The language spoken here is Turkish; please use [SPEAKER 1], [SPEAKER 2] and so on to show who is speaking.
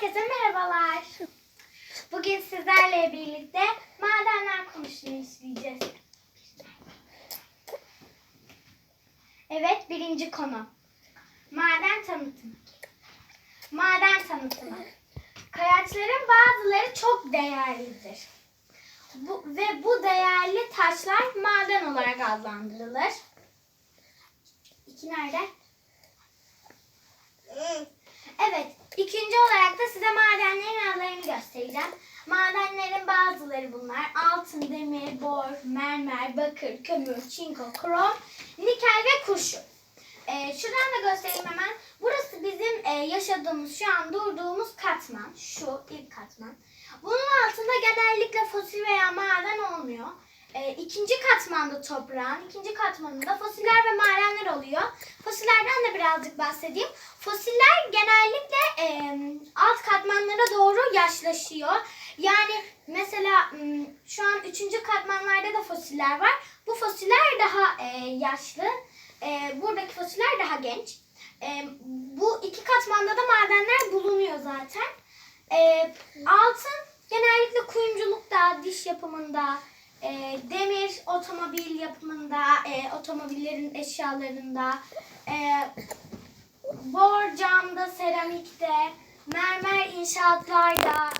[SPEAKER 1] Herkese merhabalar. Bugün sizlerle birlikte madenler konusunu işleyeceğiz. Evet, birinci konu. Maden tanıtımı. Maden tanıtımı. Kayaçların bazıları çok değerlidir. Bu, ve bu değerli taşlar maden olarak adlandırılır. İki nerede? Evet, ikinci olarak da size madenlerin adlarını göstereceğim. Madenlerin bazıları bunlar. Altın, demir, bor, mermer, bakır, kömür, çinko, krom, nikel ve kurşun. Ee, şuradan da göstereyim hemen. Burası bizim e, yaşadığımız, şu an durduğumuz katman. Şu ilk katman. Bunun altında genellikle fosil veya maden olmuyor. E, ikinci katmanda toprağın, ikinci katmanında fosiller ve madenler oluyor. Fosillerden de birazcık bahsedeyim. Fosiller genellikle e, alt katmanlara doğru yaşlaşıyor. Yani mesela şu an üçüncü katmanlarda da fosiller var. Bu fosiller daha e, yaşlı. E, buradaki fosiller daha genç. E, bu iki katmanda da madenler bulunuyor zaten. Altın genellikle kuyumculukta, diş yapımında, demir otomobil yapımında, otomobillerin eşyalarında, e, bor camda, seramikte, mermer inşaatlarda, e,